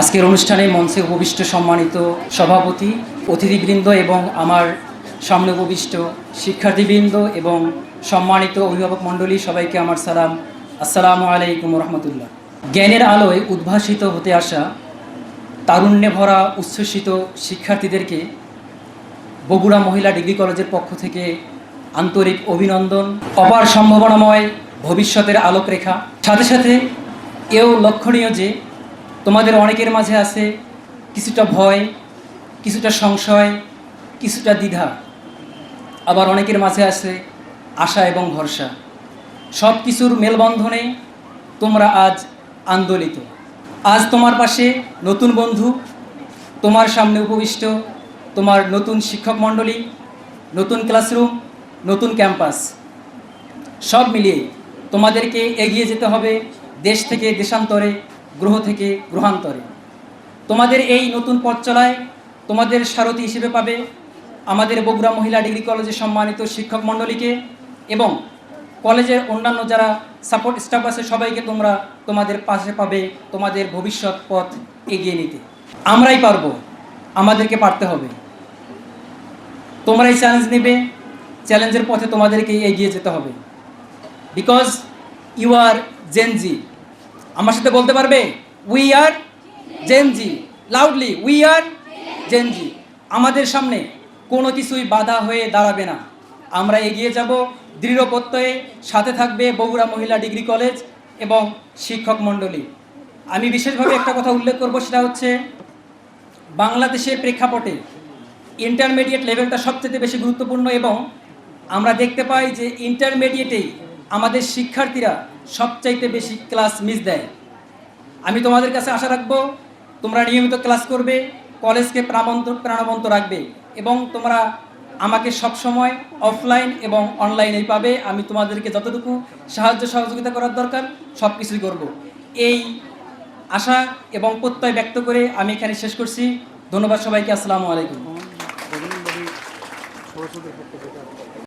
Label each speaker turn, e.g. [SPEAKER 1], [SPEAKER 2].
[SPEAKER 1] আজকের অনুষ্ঠানে মঞ্চে উপবিষ্ট সম্মানিত সভাপতি, অতিথিবৃন্দ এবং আমার সামনে উপবিষ্ট শিক্ষার্থীবৃন্দ এবং সম্মানিত অভিভাবক মণ্ডলী সবাইকে আমার সালাম। আসসালামু আলাইকুম রহমতুল্লাহ। জ্ঞানের আলোয় উদ্ভাসিত হতে আসা তারুণ্যে ভরা উচ্ছ্বসিত শিক্ষার্থীদেরকে বগুড়া মহিলা ডিগ্রি কলেজের পক্ষ থেকে আন্তরিক অভিনন্দন। অপার সম্ভাবনাময় ভবিষ্যতের আলোকরেখা। সাথে সাথে এও লক্ষণীয় যে তোমাদের অনেকের মাঝে আছে কিছুটা ভয়, কিছুটা সংশয়, কিছুটা দ্বিধা। আবার অনেকের মাঝে আছে আশা এবং ভরসা। সব কিছুর মেলবন্ধনে তোমরা আজ আন্দোলিত। আজ তোমার পাশে নতুন বন্ধু, তোমার সামনে উপবিষ্ট, তোমার নতুন শিক্ষক মণ্ডলী, নতুন ক্লাসরুম, নতুন ক্যাম্পাস। সব মিলিয়ে তোমাদেরকে এগিয়ে যেতে হবে দেশ থেকে দেশান্তরে গ্রহ থেকে গ্রহান্তরে। তোমাদের এই নতুন পথ চলায় তোমাদের সারথি হিসেবে পাবে আমাদের বগুড়া মহিলা ডিগ্রি কলেজের সম্মানিত শিক্ষক মণ্ডলীকে এবং কলেজের অন্যান্য যারা সাপোর্ট স্টাফ আছে সবাইকে তোমরা তোমাদের পাশে পাবে তোমাদের ভবিষ্যৎ পথ এগিয়ে নিতে। আমরাই পারব, আমাদেরকে পারতে হবে। তোমরাই চ্যালেঞ্জ নেবে চ্যালেঞ্জের পথে তোমাদেরকে এগিয়ে যেতে হবে। বিকজ ইউ আর জেনজি আমার সাথে বলতে পারবে? We are Gen Z loudly we are Gen Z আমাদের সামনে কোনো কিছুই বাধা হয়ে দাঁড়াবে না। আমরা এগিয়ে যাব, দৃঢ় প্রত্যয়ে সাথে থাকবে বগুড়া মহিলা ডিগ্রি কলেজ এবং শিক্ষক মণ্ডলী। আমি বিশেষভাবে একটা কথা উল্লেখ করব, সেটা হচ্ছে বাংলাদেশের প্রেক্ষাপটে ইন্টারমিডিয়েট লেভেলটা সবচেয়ে বেশি গুরুত্বপূর্ণ এবং আমরা দেখতে পাই যে ইন্টারমিডিয়েটেই আমাদের শিক্ষার্থীরা সবচাইতে বেশি ক্লাস মিস দেয়। আমি তোমাদের কাছে আশা রাখব, তোমরা নিয়মিত ক্লাস করবে, কলেজকে প্রাণবন্ত প্রাণবন্ত রাখবে এবং তোমরা আমাকে সব সময় অফলাইন এবং অনলাইনেই পাবে। আমি তোমাদেরকে যতটুকু সাহায্য সহযোগিতা করার দরকার সব কিছুই করব। এই আশা এবং প্রত্যয় ব্যক্ত করে আমি এখানে শেষ করছি। ধন্যবাদ সবাইকে, আসসালামু আলাইকুম।